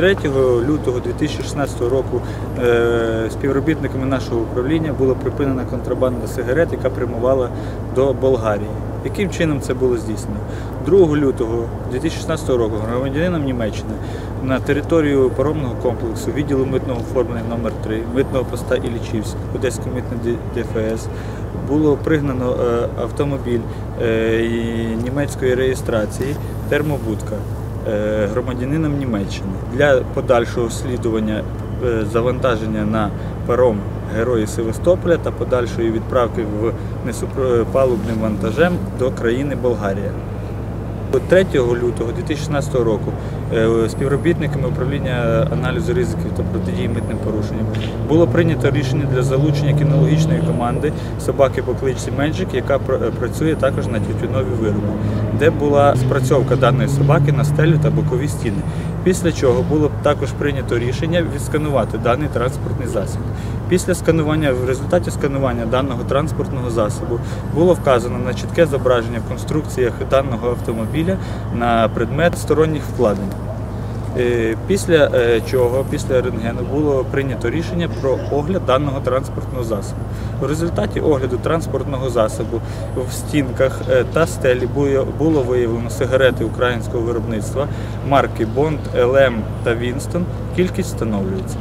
3 лютого 2016 року е, співробітниками нашого управління було припинена контрабанда сигарет, яка прямувала до Болгарії. Яким чином це було здійснено? 2 лютого 2016 року громадянином Німеччини на територію паромного комплексу відділу митного оформлення номер 3 митного поста Іллічівськ, Одеської митної ДФС було пригнано е, автомобіль е, німецької реєстрації термобудка громадянином Німеччини для подальшого слідування е, завантаження на паром Герої Севастополя та подальшої відправки в несупалубним вантажем до країни Болгарія. 3 лютого 2016 року е, співробітниками управління аналізу ризиків та протидії митним порушенням було прийнято рішення для залучення кінологічної команди собаки по кличці Менджик, яка е, працює також на тютюнові вироби, де була спрацьовка даної собаки на стелю та бокові стіни. Після чого було також прийнято рішення відсканувати даний транспортний засіб. Після сканування, в результаті сканування даного транспортного засобу було вказано на чітке зображення в конструкціях даного автомобіля на предмет сторонніх вкладень. Е, Після е, чого, після рентгену, було прийнято рішення про огляд даного транспортного засобу. В результаті огляду транспортного засобу в стінках е, та стелі було- було виявлено сигарети українського виробництва марки Бонд, ЛМ та Вінстон. Кількість встановлюється.